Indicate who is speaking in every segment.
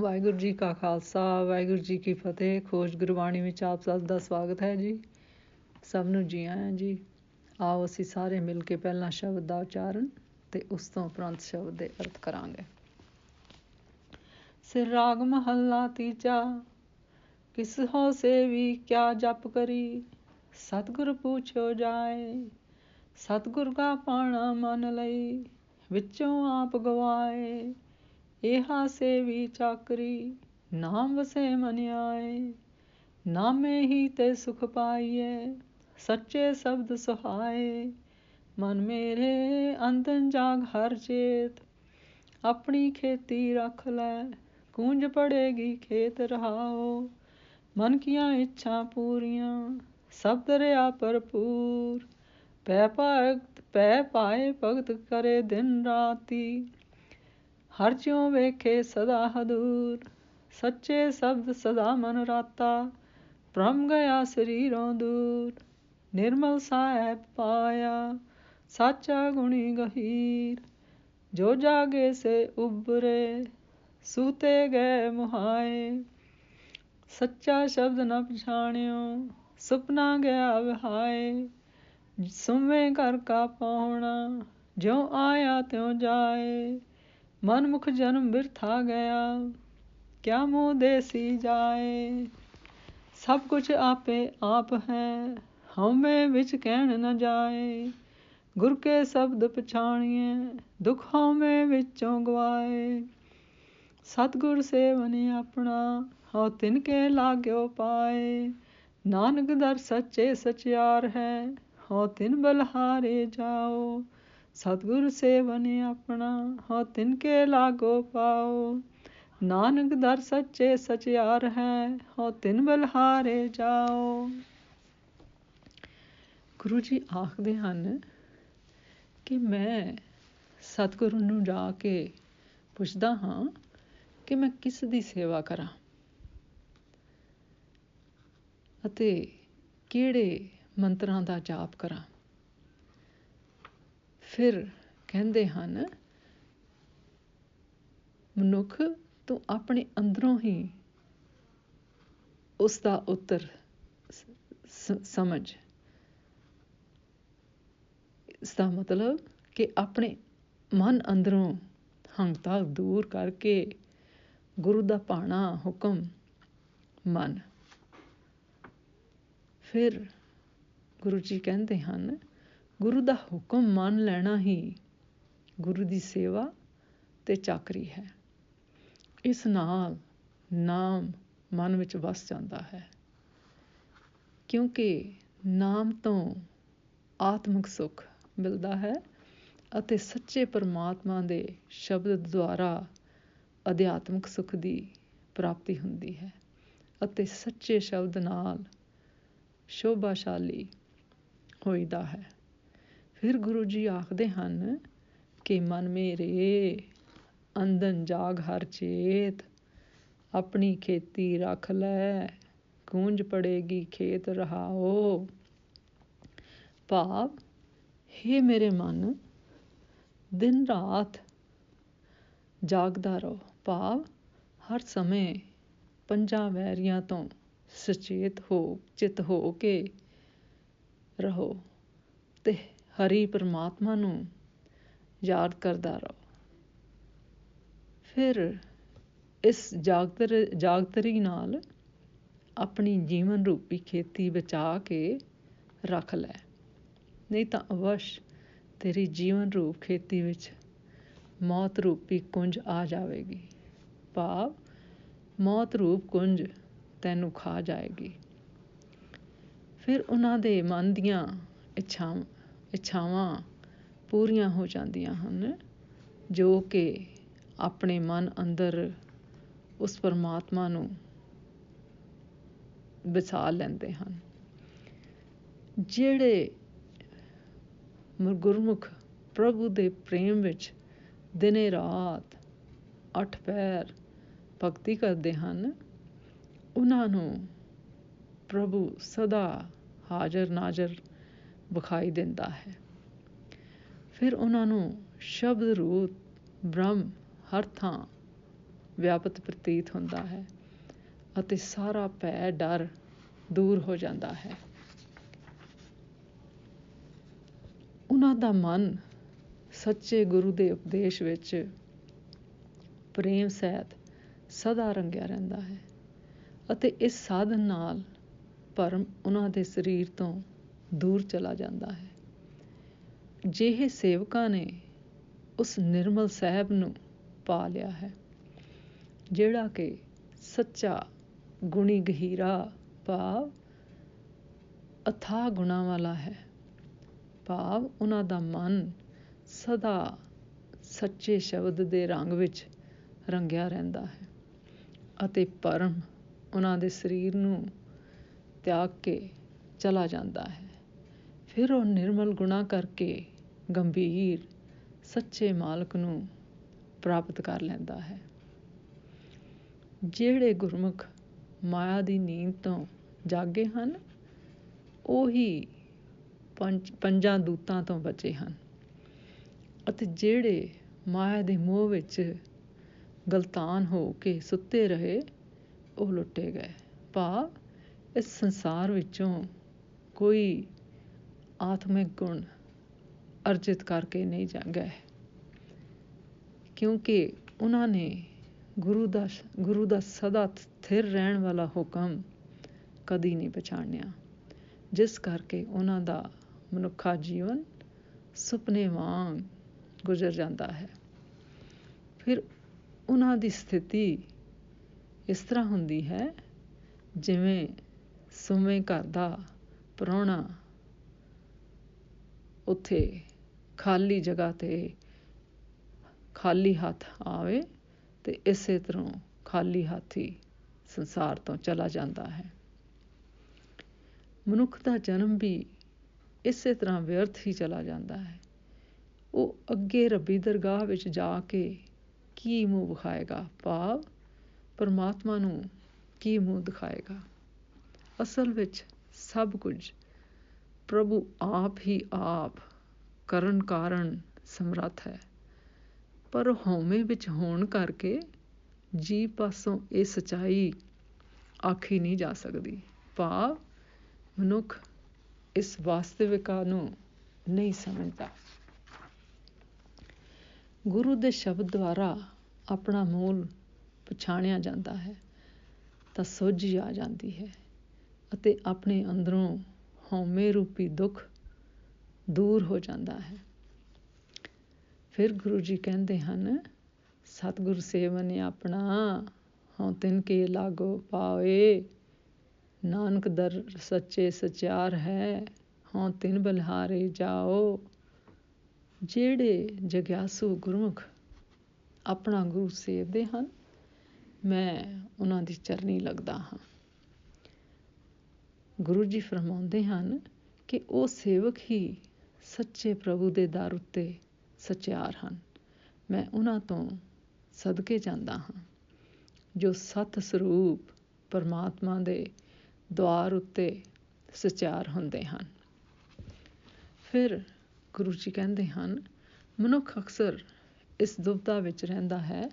Speaker 1: ਵਾਹਿਗੁਰੂ ਜੀ ਕਾ ਖਾਲਸਾ, ਵਾਹਿਗੁਰੂ ਜੀ ਕੀ ਫਤਿਹ, ਖੋਜ ਗੁਰਬਾਣੀ ਵਿੱਚ ਆਪ ਸਭ ਦਾ ਸਵਾਗਤ ਹੈ ਜੀ। ਸਭ ਨੂੰ ਜੀ ਆਇਆਂ ਜੀ। ਆਓ ਅਸੀਂ ਸਾਰੇ ਮਿਲ ਕੇ ਪਹਿਲਾਂ ਸ਼ਬਦ ਦਾ ਉਚਾਰਨ ਤੇ ਉਸ ਤੋਂ ਉਪਰੰਤ ਸ਼ਬਦ ਦੇ ਅਰਥ ਕਰਾਂਗੇ। ਸਿਰ ਰਾਗ ਮਹੱਲਾ ਤੀਜਾ, ਕਿਸ ਹੋ ਸੇਵੀ, ਕਿਆ ਜਪ ਕਰੀ? ਸਤਗੁਰ ਪੁੱਛੋ ਜਾਏ, ਸਤਗੁਰ ਕਾ ਪਾਣਾ ਮਨ ਲਈ, ਵਿੱਚੋਂ ਆਪ ਗਵਾਏ। ਇਹਾ ਸੇਵੀ ਚਾਕਰੀ, ਨਾਮ ਵਸੇ ਮਨ ਆਏ। ਨਾਮੇ ਹੀ ਤੇ ਸੁਖ ਪਾਈਏ, ਸੱਚੇ ਸ਼ਬਦ ਸੁਹਾਏ। ਮਨ ਮੇਰੇ ਅੰਤਨ ਜਾਗ ਹਰ ਚੇਤ, ਆਪਣੀ ਖੇਤੀ ਰੱਖ ਲੈ ਕੂੰਜ ਪੜੇਗੀ ਖੇਤ ਰਹਾਓ ਮਨ ਕੀਆਂ ਇੱਛਾ ਪੂਰੀਆਂ, ਸਭ ਦਰਿਆ ਭਰਪੂਰ। ਪੈ ਭਗਤ, ਪੈ ਪਾਏ ਭਗਤ ਕਰੇ ਦਿਨ ਰਾਤੀ ਹਰ ਜਿਉ ਵੇਖੇ ਸਦਾ ਹਦੂਰ ਸੱਚੇ ਸ਼ਬਦ ਸਦਾ ਮਨ ਰਾਤਾ ਬ੍ਰਹਮ ਗਿਆ ਸਰੀਰੋਂ ਦੂਰ ਨਿਰਮਲ ਸਾਹਿਬ ਪਾਇਆ ਸਾਚਾ ਗੁਣੀ ਗਹੀਰ ਜੋ ਜਾਗੇ ਸੇ ਉਬਰੇ ਸੂਤੇ ਗਏ ਮੁਹਾਏ ਸੱਚਾ ਸ਼ਬਦ ਨ ਪਛਾਣਿਓ ਸੁਪਨਾ ਗਿਆ ਵਿਹਾਏ ਸੁਵੇਂ ਘਰ ਕਾ ਪਾਉਣਾ ਜਿਉ ਆਇਆ ਤਿਉ ਜਾਏ ਮਨਮੁਖ ਜਨਮ ਬਿਰਥਾ ਗਿਆ, ਕਿਆ ਮੂੰਹ ਦੇਸੀ ਜਾਏ? ਸਭ ਕੁਝ ਆਪੇ ਆਪ ਹੈ, ਹਉਮੈ ਵਿੱਚ ਕਹਿਣ ਨਾ ਜਾਏ। ਗੁਰ ਕੇ ਸ਼ਬਦ ਪਛਾਣੀਏ ਦੁਖ ਹਉਮੈ ਵਿੱਚੋਂ ਗਵਾਏ। ਸਤਗੁਰ ਸੇਵਨ ਆਪਣਾ, ਹਉ ਤਿਨ ਕੇ ਲਾਗਿਓ ਪਾਏ। ਨਾਨਕ ਦਰ ਸੱਚੇ ਸਚਿਆਰ ਹੈ, ਹਉ ਤਿਨ ਬਲਹਾਰੇ ਜਾਓ। ਸਤਿਗੁਰ ਸੇਵਨ ਆਪਣਾ ਹੋ ਤਿਨ ਕੇ ਲਾਗੋ ਪਾਓ। ਨਾਨਕ ਦਰ ਸੱਚੇ ਸਚਿਆਰ ਹੈ ਹੋ ਤਿਨ ਬਲਹਾਰੇ ਜਾਓ। ਗੁਰੂ ਜੀ ਆਖਦੇ ਹਨ ਕਿ ਮੈਂ ਸਤਿਗੁਰੂ ਨੂੰ ਜਾ ਕੇ ਪੁੱਛਦਾ ਹਾਂ ਕਿ ਮੈਂ ਕਿਸ ਦੀ ਸੇਵਾ ਕਰਾਂ ਅਤੇ ਕਿਹੜੇ ਮੰਤਰਾਂ ਦਾ ਜਾਪ ਕਰਾਂ। ਫਿਰ ਕਹਿੰਦੇ ਹਨ, ਮਨੁੱਖ ਤੋਂ ਆਪਣੇ ਅੰਦਰੋਂ ਹੀ ਉਸ ਦਾ ਉੱਤਰ ਸਮਝ। ਇਸ ਦਾ ਮਤਲਬ ਕਿ ਆਪਣੇ ਮਨ ਅੰਦਰੋਂ ਹੰਗਤਾ ਦੂਰ ਕਰਕੇ ਗੁਰੂ ਦਾ ਪਾਣਾ ਹੁਕਮ ਮਨ। ਫਿਰ ਗੁਰੂ ਜੀ ਕਹਿੰਦੇ ਹਨ ਗੁਰੂ ਦਾ ਹੁਕਮ ਮੰਨ ਲੈਣਾ ਹੀ ਗੁਰੂ ਦੀ ਸੇਵਾ ਤੇ ਚਾਕਰੀ ਹੈ। ਇਸ ਨਾਲ ਨਾਮ ਮਨ ਵਿੱਚ ਵਸ ਜਾਂਦਾ ਹੈ। ਕਿਉਂਕਿ ਨਾਮ ਤੋਂ ਆਤਮਿਕ ਸੁਖ ਮਿਲਦਾ ਹੈ ਅਤੇ ਸੱਚੇ ਪਰਮਾਤਮਾ ਦੇ ਸ਼ਬਦ ਦੁਆਰਾ ਅਧਿਆਤਮਿਕ ਸੁਖ ਦੀ ਪ੍ਰਾਪਤੀ ਹੁੰਦੀ ਹੈ ਅਤੇ ਸੱਚੇ ਸ਼ਬਦ ਨਾਲ ਸ਼ੋਭਾਸ਼ਾਲੀ ਹੋਈਦਾ ਹੈ। ਫਿਰ ਗੁਰੂ ਜੀ ਆਖਦੇ ਹਨ ਕਿ ਮਨ ਮੇਰੇ ਅੰਦਨ ਜਾਗ ਹਰ ਚੇਤ। ਆਪਣੀ ਖੇਤੀ ਰੱਖ ਲੈ, ਗੂੰਜ ਪੜੇਗੀ ਖੇਤ ਰਹਾਓ। ਭਾਵ हे ਮੇਰੇ ਮਨ, ਦਿਨ ਰਾਤ ਜਾਗਦਾ ਰਹੋ। ਭਾਵ, ਹਰ ਸਮੇਂ ਪੰਜਾਂ ਵੈਰੀਆਂ ਤੋਂ ਸੁਚੇਤ ਹੋ, ਚਿਤ ਹੋ ਕੇ ਰਹੋ। ਤੇ ਹਰੀ ਪਰਮਾਤਮਾ ਨੂੰ ਯਾਦ ਕਰਦਾ ਰਹੋ। ਫਿਰ ਇਸ ਜਾਗਤਰ, ਜਾਗਤਰੀ ਨਾਲ ਆਪਣੀ ਜੀਵਨ ਰੂਪੀ ਖੇਤੀ ਬਚਾ ਕੇ ਰੱਖ ਲੈ। ਨਹੀਂ ਤਾਂ ਅਵਸ਼ ਤੇਰੀ ਜੀਵਨ ਰੂਪ ਖੇਤੀ ਵਿੱਚ ਮੌਤ ਰੂਪੀ ਕੁੰਜ ਆ ਜਾਵੇਗੀ। ਭਾਵ ਮੌਤ ਰੂਪ ਕੁੰਜ ਤੈਨੂੰ ਖਾ ਜਾਏਗੀ। ਫਿਰ ਉਹਨਾਂ ਦੇ ਮਨ ਦੀਆਂ ਇੱਛਾਵਾਂ ਇੱਛਾਵਾਂ ਪੂਰੀਆਂ ਹੋ ਜਾਂਦੀਆਂ ਹਨ, ਜੋ ਕਿ ਆਪਣੇ ਮਨ ਅੰਦਰ ਉਸ ਪਰਮਾਤਮਾ ਨੂੰ ਵਿਸਾ ਲੈਂਦੇ ਹਨ। ਜਿਹੜੇ ਗੁਰਮੁਖ ਪ੍ਰਭੂ ਦੇ ਪ੍ਰੇਮ ਵਿੱਚ ਦਿਨੇ ਰਾਤ ਅੱਠ ਪੈਰ ਭਗਤੀ ਕਰਦੇ ਹਨ, ਉਹਨਾਂ ਨੂੰ ਪ੍ਰਭੂ ਸਦਾ ਹਾਜ਼ਰ ਨਾਜ਼ਰ ਵਿਖਾਈ ਦਿੰਦਾ ਹੈ। ਫਿਰ ਉਹਨਾਂ ਨੂੰ ਸ਼ਬਦ ਰੂਪ ਬ੍ਰਹਮ ਹਰ ਥਾਂ ਵਿਆਪਤ ਪ੍ਰਤੀਤ ਹੁੰਦਾ ਹੈ ਅਤੇ ਸਾਰਾ ਭੈ ਡਰ ਦੂਰ ਹੋ ਜਾਂਦਾ ਹੈ। ਉਹਨਾਂ ਦਾ ਮਨ ਸੱਚੇ ਗੁਰੂ ਦੇ ਉਪਦੇਸ਼ ਵਿੱਚ ਪ੍ਰੇਮ ਸਹਿਤ ਸਦਾ ਰੰਗਿਆ ਰਹਿੰਦਾ ਹੈ ਅਤੇ ਇਸ ਸਾਧਨ ਨਾਲ ਭਰਮ ਉਹਨਾਂ ਦੇ ਸਰੀਰ ਤੋਂ ਦੂਰ ਚਲਾ ਜਾਂਦਾ ਹੈ। ਜਿਹੇ ਸੇਵਕਾਂ ਨੇ ਉਸ ਨਿਰਮਲ ਸਾਹਿਬ ਨੂੰ ਪਾ ਲਿਆ ਹੈ, ਜਿਹੜਾ ਕਿ ਸੱਚਾ ਗੁਣੀ ਗਹੀਰਾ ਭਾਵ ਅਥਾ ਗੁਣਾ ਵਾਲਾ ਹੈ, ਭਾਵ ਉਹਨਾਂ ਦਾ ਮਨ ਸਦਾ ਸੱਚੇ ਸ਼ਬਦ ਦੇ ਰੰਗ ਵਿੱਚ ਰੰਗਿਆ ਰਹਿੰਦਾ ਹੈ ਅਤੇ ਪਰਮ ਉਹਨਾਂ ਦੇ ਸਰੀਰ ਨੂੰ ਤਿਆਗ ਕੇ ਚਲਾ ਜਾਂਦਾ ਹੈ। ਫਿਰ ਉਹ ਨਿਰਮਲ ਗੁਣਾ ਕਰਕੇ ਗੰਭੀਰ, ਸੱਚੇ ਮਾਲਕ ਨੂੰ ਪ੍ਰਾਪਤ ਕਰ ਲੈਂਦਾ ਹੈ। ਜਿਹੜੇ ਗੁਰਮੁਖ ਮਾਇਆ ਦੀ ਨੀਂਦ ਤੋਂ ਜਾਗੇ ਹਨ, ਉਹੀ ਪੰਜ, ਪੰਜਾਂ ਦੂਤਾਂ ਤੋਂ ਬਚੇ ਹਨ ਅਤੇ ਜਿਹੜੇ ਮਾਇਆ ਦੇ ਮੋਹ ਵਿੱਚ ਗਲਤਾਨ ਹੋ ਕੇ ਸੁੱਤੇ ਰਹੇ, ਉਹ ਲੁੱਟੇ ਗਏ। ਭਾਵ ਇਸ ਸੰਸਾਰ ਵਿੱਚੋਂ ਕੋਈ ਆਤਮਿਕ ਗੁਣ ਅਰਜਿਤ ਕਰਕੇ ਨਹੀਂ ਗਏ ਕਿਉਂਕਿ ਉਹਨਾਂ ਨੇ ਗੁਰੂ ਦਾ ਗੁਰੂ ਦਾ ਸਦਾ ਸਥਿਰ ਰਹਿਣ ਵਾਲਾ ਹੁਕਮ ਕਦੀ ਨਹੀਂ ਪਛਾਣਿਆ। ਜਿਸ ਕਰਕੇ ਉਹਨਾਂ ਦਾ ਮਨੁੱਖਾ ਜੀਵਨ ਸੁਪਨੇ ਵਾਂਗ ਗੁਜ਼ਰ ਜਾਂਦਾ ਹੈ। ਫਿਰ ਉਹਨਾਂ ਦੀ ਸਥਿਤੀ ਇਸ ਤਰ੍ਹਾਂ ਹੁੰਦੀ ਹੈ, ਜਿਵੇਂ ਸੁਮੇ ਘਰ ਦਾ ਪ੍ਰਾਹੁਣਾ ਉੱਥੇ ਖਾਲੀ ਜਗ੍ਹਾ ਤੇ ਖਾਲੀ ਹੱਥ ਆਵੇ ਤੇ ਇਸੇ ਤਰ੍ਹਾਂ ਖਾਲੀ ਹੱਥ ਹੀ ਸੰਸਾਰ ਤੋਂ ਚਲਾ ਜਾਂਦਾ ਹੈ। ਮਨੁੱਖ ਦਾ ਜਨਮ ਵੀ ਇਸੇ ਤਰ੍ਹਾਂ ਵਿਅਰਥ ਹੀ ਚਲਾ ਜਾਂਦਾ ਹੈ। ਉਹ ਅੱਗੇ ਰੱਬੀ ਦਰਗਾਹ ਵਿੱਚ ਜਾ ਕੇ ਕੀ ਮੂੰਹ ਵਿਖਾਏਗਾ? ਭਾਵ ਪਰਮਾਤਮਾ ਨੂੰ ਕੀ ਮੂੰਹ ਦਿਖਾਏਗਾ? ਅਸਲ ਵਿੱਚ ਸਭ ਕੁਝ ਪ੍ਰਭੂ ਆਪ ਹੀ ਆਪ ਕਰਨ ਕਾਰਨ ਸਮਰੱਥ ਹੈ। ਪਰ ਹਉਮੈ ਵਿੱਚ ਹੋਣ ਕਰਕੇ ਜੀ ਪਾਸੋਂ ਇਹ ਸਚਾਈ ਆਖੀ ਨਹੀਂ ਜਾ ਸਕਦੀ। ਭਾਵ ਮਨੁੱਖ ਇਸ ਵਾਸਤਵਿਕਾ ਨੂੰ ਨਹੀਂ ਸਮਝਦਾ। ਗੁਰੂ ਦੇ ਸ਼ਬਦ ਦੁਆਰਾ ਆਪਣਾ ਮੂਲ ਪਛਾਣਿਆ ਜਾਂਦਾ ਹੈ ਤਾਂ ਸੋਝੀ ਆ ਜਾਂਦੀ ਹੈ ਅਤੇ ਆਪਣੇ ਅੰਦਰੋਂ ਹਉਮੈ ਰੂਪੀ ਦੁੱਖ ਦੂਰ ਹੋ ਜਾਂਦਾ ਹੈ। ਫਿਰ ਗੁਰੂ ਜੀ ਕਹਿੰਦੇ ਹਨ, ਸਤਿਗੁਰ ਸੇਵਨ ਆਪਣਾ ਹਉ ਤਿਨ ਕੇ ਲਾਗੋ ਪਾਵੇ। ਨਾਨਕ ਦਰ ਸੱਚੇ ਸਚਿਆਰ ਹੈ, ਹਉ ਤਿਨ ਬਲਹਾਰੇ ਜਾਓ। ਜਿਹੜੇ ਜਗਿਆਸੂ ਗੁਰਮੁਖ ਆਪਣਾ ਗੁਰੂ ਸੇਵਦੇ ਹਨ, ਮੈਂ ਉਹਨਾਂ ਦੀ ਚਰਨੀ ਲੱਗਦਾ ਹਾਂ। ਗੁਰੂ ਜੀ ਫਰਮਾਉਂਦੇ ਹਨ ਕਿ ਉਹ ਸੇਵਕ ਹੀ ਸੱਚੇ ਪ੍ਰਭੂ ਦੇ ਦਰ ਉੱਤੇ ਸਚਿਆਰ ਹਨ। ਮੈਂ ਉਹਨਾਂ ਤੋਂ ਸਦਕੇ ਜਾਂਦਾ ਹਾਂ, ਜੋ ਸਤ ਸਰੂਪ ਪਰਮਾਤਮਾ ਦੇ ਦਵਾਰ ਉੱਤੇ ਸਚਿਆਰ ਹੁੰਦੇ ਹਨ। ਫਿਰ ਗੁਰੂ ਜੀ ਕਹਿੰਦੇ ਹਨ, ਮਨੁੱਖ ਅਕਸਰ ਇਸ ਦੁਬਦਾ ਵਿੱਚ ਰਹਿੰਦਾ ਹੈ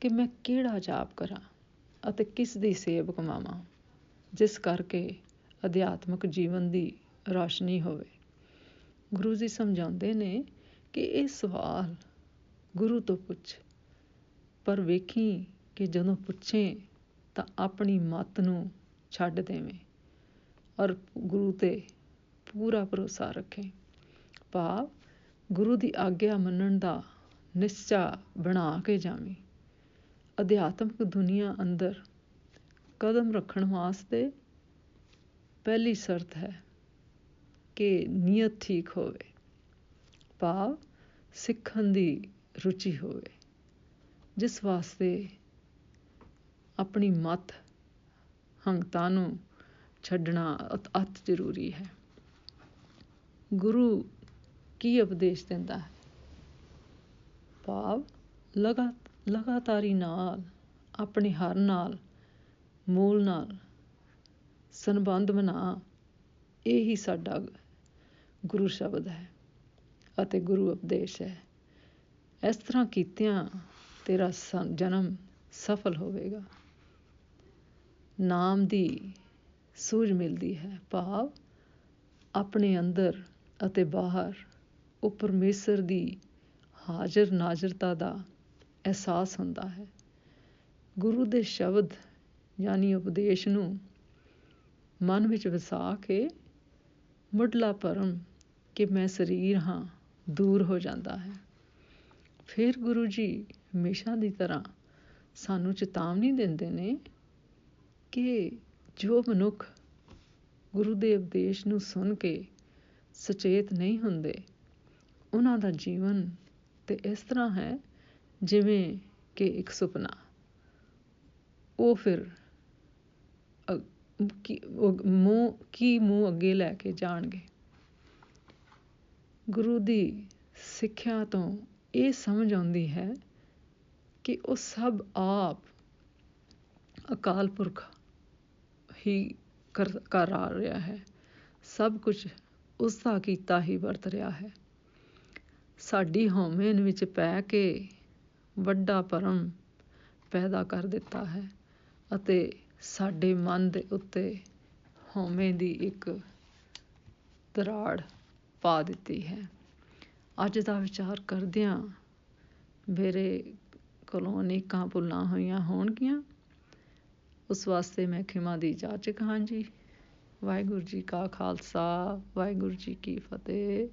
Speaker 1: ਕਿ ਮੈਂ ਕਿਹੜਾ ਜਾਪ ਕਰਾਂ ਅਤੇ ਕਿਸ ਦੀ ਸੇਵ ਕਮਾਵਾਂ ਜਿਸ ਕਰਕੇ ਅਧਿਆਤਮਿਕ ਜੀਵਨ ਦੀ ਰੌਸ਼ਨੀ ਹੋਵੇ। ਗੁਰੂ ਜੀ ਸਮਝਾਉਂਦੇ ਨੇ ਕਿ ਇਹ ਸਵਾਲ ਗੁਰੂ ਤੋਂ ਪੁੱਛ, ਪਰ ਵੇਖੀ ਕਿ ਜਦੋਂ ਪੁੱਛੇ ਤਾਂ ਆਪਣੀ ਮਤ ਨੂੰ ਛੱਡ ਦੇਵੇਂ ਔਰ ਗੁਰੂ ਤੇ ਪੂਰਾ ਭਰੋਸਾ ਰੱਖੇ। ਭਾਵ ਗੁਰੂ ਦੀ ਆਗਿਆ ਮੰਨਣ ਦਾ ਨਿਸ਼ਚਾ ਬਣਾ ਕੇ ਜਾਵੀਂ। ਅਧਿਆਤਮਕ ਦੁਨੀਆ ਅੰਦਰ ਕਦਮ ਰੱਖਣ ਵਾਸਤੇ ਪਹਿਲੀ ਸ਼ਰਤ ਹੈ ਕਿ ਨੀਅਤ ਠੀਕ ਹੋਵੇ, ਭਾਵ ਸਿੱਖਣ ਦੀ ਰੁਚੀ ਹੋਵੇ, ਜਿਸ ਵਾਸਤੇ ਆਪਣੀ ਮਤ ਹੰਗਤਾ ਨੂੰ ਛੱਡਣਾ ਅਤ ਜ਼ਰੂਰੀ ਹੈ। ਗੁਰੂ ਕੀ ਉਪਦੇਸ਼ ਦਿੰਦਾ ਹੈ? ਭਾਵ ਲਗਾ, ਲਗਾਤਾਰੀ ਨਾਲ, ਆਪਣੇ ਹਰ ਨਾਲ, ਮੂਲ ਨਾਲ ਸੰਬੰਧ ਬਣਾ ਇਹ ਹੀ ਸਾਡਾ ਗੁਰੂ ਸ਼ਬਦ ਹੈ ਅਤੇ ਗੁਰੂ ਉਪਦੇਸ਼ ਹੈ। ਇਸ ਤਰ੍ਹਾਂ ਕੀਤਿਆਂ ਤੇਰਾ ਜਨਮ ਸਫਲ ਹੋਵੇਗਾ। ਨਾਮ ਦੀ ਸੂਝ ਮਿਲਦੀ ਹੈ। ਭਾਵ ਆਪਣੇ ਅੰਦਰ ਅਤੇ ਬਾਹਰ ਉਹ ਪਰਮੇਸ਼ਰ ਦੀ ਹਾਜ਼ਰ ਨਾਜ਼ਰਤਾ ਦਾ ਅਹਿਸਾਸ ਹੁੰਦਾ ਹੈ। ਗੁਰੂ ਦੇ ਸ਼ਬਦ, ਯਾਨੀ ਉਪਦੇਸ਼ ਨੂੰ ਮਨ ਵਿੱਚ ਵਸਾ ਕੇ ਮੁੱਢਲਾ ਭਰਮ ਕਿ ਮੈਂ ਸਰੀਰ ਹਾਂ, ਦੂਰ ਹੋ ਜਾਂਦਾ ਹੈ। ਫਿਰ ਗੁਰੂ ਜੀ ਹਮੇਸ਼ਾ ਦੀ ਤਰ੍ਹਾਂ ਸਾਨੂੰ ਚੇਤਾਵਨੀ ਦਿੰਦੇ ਨੇ ਕਿ ਜੋ ਮਨੁੱਖ ਗੁਰੂ ਦੇ ਉਪਦੇਸ਼ ਨੂੰ ਸੁਣ ਕੇ ਸੁਚੇਤ ਨਹੀਂ ਹੁੰਦੇ, ਉਹਨਾਂ ਦਾ ਜੀਵਨ ਤੇ ਇਸ ਤਰ੍ਹਾਂ ਹੈ ਜਿਵੇਂ ਕਿ ਇੱਕ ਸੁਪਨਾ। ਉਹ ਫਿਰ ਕੀ ਮੂੰਹ ਕੀ ਮੂੰਹ ਅੱਗੇ ਲੈ ਕੇ ਜਾਣਗੇ? ਗੁਰੂ ਦੀ ਸਿੱਖਿਆ ਤੋਂ ਇਹ ਸਮਝ ਆਉਂਦੀ ਹੈ ਕਿ ਉਹ ਸਭ ਆਪ ਅਕਾਲ ਪੁਰਖ ਹੀ ਕਰ ਕਰ ਆ ਰਿਹਾ ਹੈ। ਸਭ ਕੁਝ ਉਸ ਦਾ ਕੀਤਾ ਹੀ ਵਰਤ ਰਿਹਾ ਹੈ। ਸਾਡੀ ਹਉਮੈਨ ਵਿੱਚ ਪੈ ਕੇ ਵੱਡਾ ਭਰਮ ਪੈਦਾ ਕਰ ਦਿੱਤਾ ਹੈ ਅਤੇ ਸਾਡੇ ਮਨ ਦੇ ਉੱਤੇ ਹਉਮੈ ਦੀ ਇੱਕ ਦਰਾੜ ਪਾ ਦਿੱਤੀ ਹੈ। ਅੱਜ ਦਾ ਵਿਚਾਰ ਕਰਦਿਆਂ ਮੇਰੇ ਕੋਲੋਂ ਅਨੇਕਾਂ ਭੁੱਲਾਂ ਹੋਈਆਂ ਹੋਣਗੀਆਂ। ਉਸ ਵਾਸਤੇ ਮੈਂ ਖਿਮਾ ਦੀ ਜਾਚਕ ਹਾਂ ਜੀ। ਵਾਹਿਗੁਰੂ ਜੀ ਕਾ ਖਾਲਸਾ, ਵਾਹਿਗੁਰੂ ਜੀ ਕੀ ਫਤਿਹ।